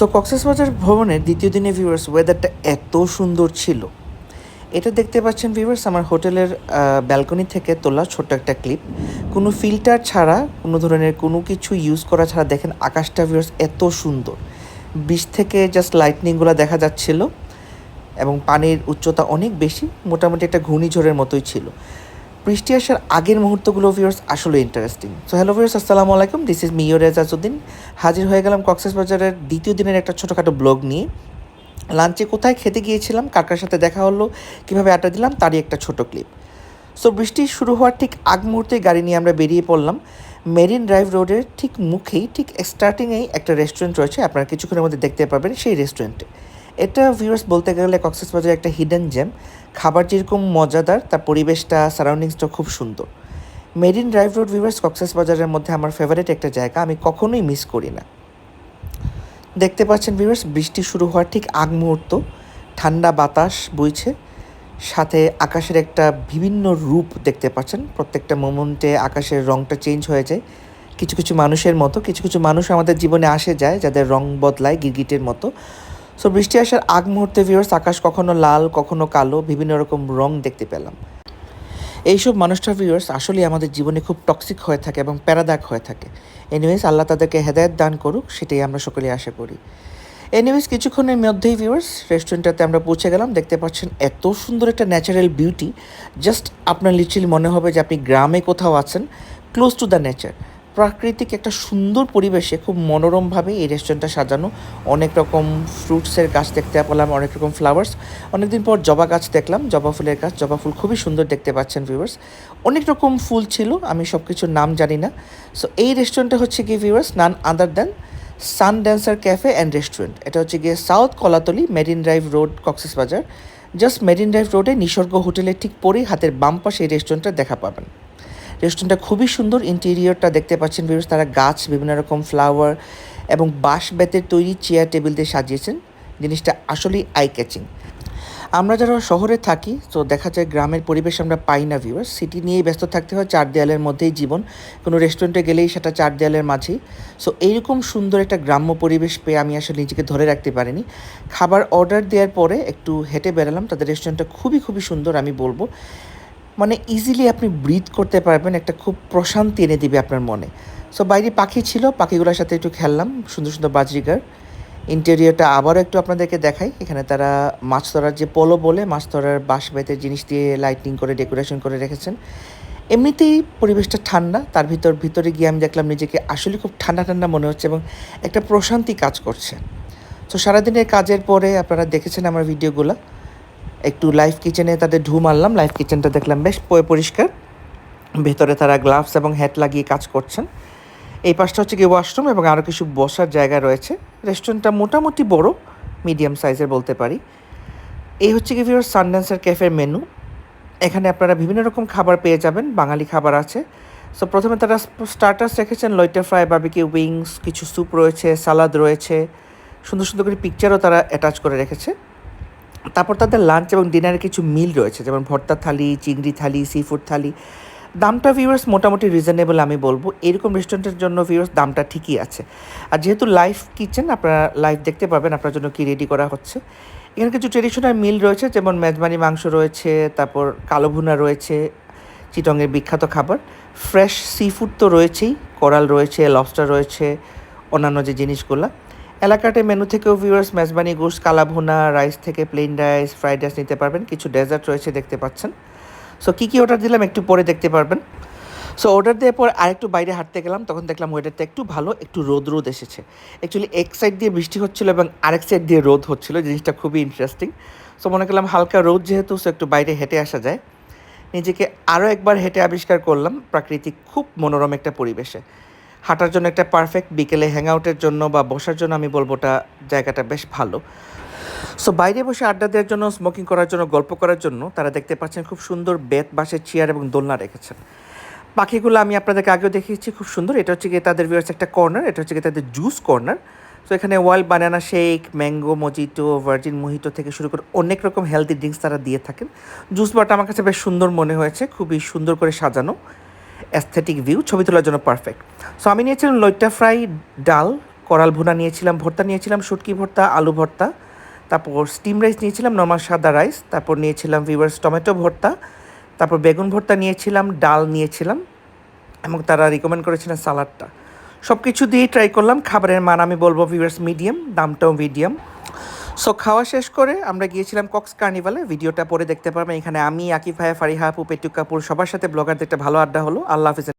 So Cox's Bazar ভ্রমণের দ্বিতীয় দিনে ভিউয়ার্স ওয়েদারটা এত সুন্দর ছিল। এটা দেখতে পাচ্ছেন ভিউয়ার্স আমার হোটেলের ব্যালকনি থেকে তোলা ছোট্ট একটা ক্লিপ কোনো ফিল্টার ছাড়া, কোনো ধরনের কোনো কিছু ইউজ করা ছাড়া দেখেন আকাশটা ভিউয়ার্স এত সুন্দর। বিচ থেকে জাস্ট লাইটনিংগুলো দেখা যাচ্ছিল এবং পানির উচ্চতা অনেক বেশি, মোটামুটি একটা ঘূর্ণিঝড়ের মতোই ছিল। বৃষ্টি আসার আগের মুহূর্তগুলো ভিউয়ার্স আসলে ইন্টারেস্টিং সো হ্যালো ভিউয়ার্স আসসালামু আলাইকুম। দিস ইজ মিওর এজাজুদ্দিন হাজির হয়ে গেলাম কক্সবাজারের দ্বিতীয় দিনের একটা ছোটোখাটো ব্লগ নিয়ে। লাঞ্চে কোথায় খেতে গিয়েছিলাম, কার কার সাথে দেখা হলো, কীভাবে আড্ডা দিলাম, তারই একটা ছোট ক্লিপ সো বৃষ্টি শুরু হওয়ার ঠিক আগ মুহূর্তে গাড়ি নিয়ে আমরা বেরিয়ে পড়লাম। মেরিন ড্রাইভ রোডের ঠিক মুখেই, ঠিক স্টার্টিংয়েই একটা রেস্টুরেন্ট রয়েছে। আপনারা কিছুক্ষণের মধ্যে দেখতে পাবেন সেই রেস্টুরেন্টে এটা ভিউয়ার্স বলতে গেলে কক্সবাজারের একটা হিডেন জেম খাবার যেরকম মজাদার, তার পরিবেশটা সারাউন্ডিংসটা খুব সুন্দর। মেরিন ড্রাইভ রোড ভিউয়ার্স কক্সবাজারের মধ্যে আমার ফেভারিট একটা জায়গা, আমি কখনোই মিস করি না। দেখতে পাচ্ছেন ভিউয়ার্স বৃষ্টি শুরু হওয়ার ঠিক আগ মুহূর্ত। ঠান্ডা বাতাস বইছে। সাথে আকাশের একটা বিভিন্ন রূপ দেখতে পাচ্ছেন। প্রত্যেকটা মোমেন্টে আকাশের রংটা চেঞ্জ হয়ে যায়। কিছু কিছু মানুষের মতো, কিছু কিছু মানুষ আমাদের জীবনে আসে যায়, যাদের রং বদলায় গিরগিটের মতো। সো বৃষ্টি আসার আগ মুহূর্তে ভিউয়ার্স আকাশ কখনো লাল, কখনো কালো, বিভিন্ন রকম রং দেখতে পেলাম। এইসব মানুষটা ভিউয়ার্স আসলে আমাদের জীবনে খুব টক্সিক হয়ে থাকে এবং প্যারাদাক হয়ে থাকে। এনিওয়েজ আল্লাহ তাদেরকে হেদায়ত দান করুক, সেটাই আমরা সকলে আশা করি। এনিওয়েজ কিছুক্ষণের মধ্যেই ভিউয়ার্স রেস্টুরেন্টটাতে আমরা পৌঁছে গেলাম। দেখতে পাচ্ছেন এত সুন্দর একটা ন্যাচারাল বিউটি জাস্ট আপনার লিটারালি মনে হবে যে আপনি গ্রামে কোথাও আছেন ক্লোজ টু দ্য নেচার প্রাকৃতিক একটা সুন্দর পরিবেশে খুব মনোরমভাবে এই রেস্টুরেন্টটা সাজানো। অনেক রকম ফ্রুটসের গাছ দেখতে পেলাম, অনেক রকম ফ্লাওয়ার্স অনেকদিন পর জবা গাছ দেখলাম, জবা ফুলের গাছ, জবা ফুল খুবই সুন্দর দেখতে পাচ্ছেন ভিউয়ার্স অনেক রকম ফুল ছিল, আমি সব কিছুর নাম জানি না। সো এই রেস্টুরেন্টটা হচ্ছে গিয়ে viewers none other than Sun Dancer Cafe and Restaurant এটা হচ্ছে গিয়ে south Kolatoli Marine Drive Road Cox's Bazar just Marine drive রোডে নিসর্গ হোটেলের ঠিক পরেই হাতের বাম পাশে এই রেস্টুরেন্টটা দেখা পাবেন। রেস্টুরেন্টটা খুবই সুন্দর ইন্টেরিয়রটা দেখতে পাচ্ছেন বিভিন্ন তারা গাছ, বিভিন্ন রকম ফ্লাওয়ার এবং বাঁশ বেতের তৈরি চেয়ার টেবিল দিয়ে সাজিয়েছেন। জিনিসটা আসলেই আই ক্যাচিং আমরা যারা শহরে থাকি, তো দেখা যায় গ্রামের পরিবেশ আমরা পাই না ভিউয়ার্স সিটি নিয়েই ব্যস্ত থাকতে হয়, চার দেয়ালের মধ্যেই জীবন। কোনো রেস্টুরেন্টে গেলেই সেটা চার দেয়ালের মাঝেই। সো এইরকম সুন্দর একটা গ্রাম্য পরিবেশ পেয়ে আমি আসলে নিজেকে ধরে রাখতে পারিনি। খাবার অর্ডার দেওয়ার পরে একটু হেঁটে বেরালাম তাদের রেস্টুরেন্টটা খুবই খুবই সুন্দর, আমি বলব। মানে ইজিলি আপনি ব্রিথ করতে পারবেন, একটা খুব প্রশান্তি এনে দিবে আপনার মনে। সো বাইরে পাখি ছিল, পাখিগুলোর সাথে একটু খেললাম, সুন্দর সুন্দর বাজরিগার ইন্টেরিয়রটা আবারও একটু আপনাদেরকে দেখাই, এখানে তারা মাছ ধরার যে পলো বলে, মাছ ধরার বাঁশ বেতের জিনিস দিয়ে লাইটিং করে ডেকোরেশন করে রেখেছেন। এমনিতেই পরিবেশটা ঠান্ডা, তার ভিতর, ভিতরে গিয়ে আমি দেখলাম নিজেকে আসলে খুব ঠান্ডা ঠান্ডা মনে হচ্ছে এবং একটা প্রশান্তি কাজ করছে। তো সারাদিনের কাজের পরে আপনারা দেখেছেন আমার ভিডিওগুলো একটু লাইফ কিচেনে তাদের ঢু মারলাম লাইফ কিচেনটা দেখলাম বেশ পরিষ্কার। ভেতরে তারা গ্লাভস এবং হ্যাট লাগিয়ে কাজ করছেন। এই পাশটা হচ্ছে কি ওয়াশরুম এবং আরও কিছু বসার জায়গা রয়েছে। রেস্টুরেন্টটা মোটামুটি বড় মিডিয়াম সাইজের বলতে পারি। এই হচ্ছে কি ভিওর সানড্যান্সার ক্যাফের মেনু এখানে আপনারা বিভিন্ন রকম খাবার পেয়ে যাবেন, বাঙালি খাবার আছে। সো প্রথমে তারা স্টার্টার্স রেখেছেন লইটা ফ্রাই বার্বিকিউ উইংস কিছু স্যুপ রয়েছে সালাদ রয়েছে। সুন্দর সুন্দর করে পিকচারও তারা অ্যাটাচ করে রেখেছে। তারপর তাদের লাঞ্চ এবং ডিনারের কিছু মিল রয়েছে, যেমন ভর্তা থালি, চিংড়ি থালি সি ফুড থালি। দামটা ভিউয়ার্স মোটামুটি রিজনেবল আমি বলব। এরকম রেস্টুরেন্টের জন্য ভিউয়ার্স দামটা ঠিকই আছে। আর যেহেতু লাইভ কিচেন আপনারা লাইভ দেখতে পাবেন, আপনার জন্য কি রেডি করা হচ্ছে। এখানে কিছু ট্রেডিশনাল মিল রয়েছে, যেমন মেজবানি মাংস রয়েছে, তারপর কালো ভুনা রয়েছে, চিটংয়ের বিখ্যাত খাবার। ফ্রেশ সি ফুড তো রয়েছেই কোরাল রয়েছে লবস্টার রয়েছে, অন্যান্য যে জিনিসগুলো। এলাকাটে মেনু থেকেও ভিউয়ার্স মেজবানি গোস কালা ভুনা রাইস থেকে প্লেন রাইস ফ্রাইড রাইস নিতে পারবেন। কিছু ডেজার্ট রয়েছে, দেখতে পাচ্ছেন। সো কী কী অর্ডার দিলাম একটু পরে দেখতে পারবেন। সো অর্ডার দেওয়ার পর আরেকটু বাইরে হাঁটতে গেলাম, তখন দেখলাম ওয়েদারটা একটু ভালো, একটু রোদ রোদ এসেছে। অ্যাকচুয়ালি এক সাইড দিয়ে বৃষ্টি হচ্ছিল এবং আরেক সাইড দিয়ে রোদ হচ্ছিল, জিনিসটা খুবই ইন্টারেস্টিং সো মনে করলাম হালকা রোদ যেহেতু সো একটু বাইরে হেঁটে আসা যায়। নিজেকে আরও একবার হেঁটে আবিষ্কার করলাম, প্রাকৃতিক খুব মনোরম একটা পরিবেশে। হাঁটার জন্য একটা পারফেক্ট বিকেলে হ্যাং আউটের জন্য বা বসার জন্য আমি বলব ওটা জায়গাটা বেশ ভালো। সো বাইরে বসে আড্ডা দেওয়ার জন্য স্মোকিং করার জন্য, গল্প করার জন্য তারা দেখতে পাচ্ছেন খুব সুন্দর বেত বাঁশের চেয়ার এবং দোলনা রেখেছেন। পাখিগুলো আমি আপনাদেরকে আগেও দেখিয়েছি, খুব সুন্দর। এটা হচ্ছে গিয়ে তাদের ভিউয়ার্স একটা কর্নার এটা হচ্ছে গিয়ে তাদের জুস কর্নার সো এখানে wild banana shake mango mojito virgin mojito থেকে শুরু করে অনেক রকম হেলদি ড্রিঙ্কস তারা দিয়ে থাকেন। জুস বারটা আমার কাছে বেশ সুন্দর মনে হয়েছে, খুবই সুন্দর করে সাজানো। অ্যাস্থেটিক ভিউ ছবি তোলার জন্য পারফেক্ট সো আমি নিয়েছিলাম লইটা ফ্রাই, ডাল, করাল ভুনা নিয়েছিলাম, ভর্তা নিয়েছিলাম, শুটকি ভর্তা, আলু ভর্তা, তারপর স্টিম রাইস নিয়েছিলাম নর্মাল সাদা রাইস তারপর নিয়েছিলাম ভিভার্স টমেটো ভর্তা, তারপর বেগুন ভর্তা নিয়েছিলাম, ডাল নিয়েছিলাম, এবং তারা রিকমেন্ড করেছিলেন সালাডটা। সব কিছু দিয়েই ট্রাই করলাম, খাবারের মান আমি বলব ভিউয়ার্স মিডিয়াম দামটাও মিডিয়াম সো খাওয়া শেষ করে আমরা গিয়েছিলাম কক্স কার্নিভালে ভিডিওটা পরে দেখতে পারবেন। এখানে আমি আকিফ ভাইয়া, ফারিহা আপু, পেটুক কাপুর সবার সাথে ব্লগারদের একটা ভালো আড্ডা হলো। আল্লাহ হাফিজ।